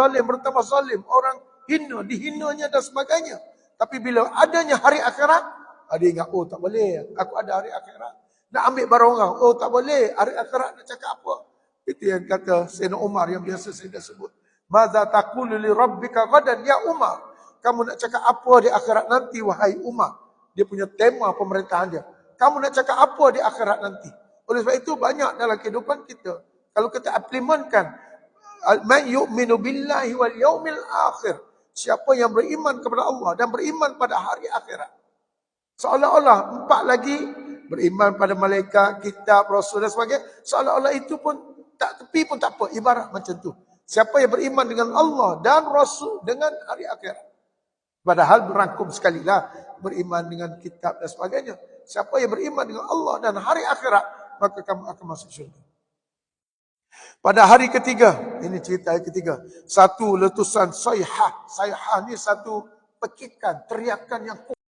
zalim bertambah zalim. Orang hina, dihinanya dan sebagainya. Tapi bila adanya hari akhirat, ada ingat, oh tak boleh, aku ada hari akhirat. Nak ambil barang orang, oh tak boleh, hari akhirat nak cakap apa? Itu yang kata Sayyidina Umar yang biasa saya dah sebut. Mada taqulu li rabbika gadan ya Umar. Kamu nak cakap apa di akhirat nanti wahai Umar? Dia punya tema pemerintahan dia. Kamu nak cakap apa di akhirat nanti? Oleh sebab itu banyak dalam kehidupan kita. Kalau kita implementkan man yu'minu billahi wal yaumil akhir. Siapa yang beriman kepada Allah dan beriman pada hari akhirat. Seolah-olah empat lagi beriman pada malaikat, kitab, rasul dan sebagainya. Seolah-olah itu pun tak tepi pun tak apa. Ibarat macam tu. Siapa yang beriman dengan Allah dan Rasul dengan hari akhirat. Padahal berangkum sekali lah beriman dengan kitab dan sebagainya. Siapa yang beriman dengan Allah dan hari akhirat, maka kamu akan masuk syurga. Pada hari ketiga, ini cerita hari ketiga. Satu letusan sayhah. Sayhah ni satu pekikan, teriakan yang kuat.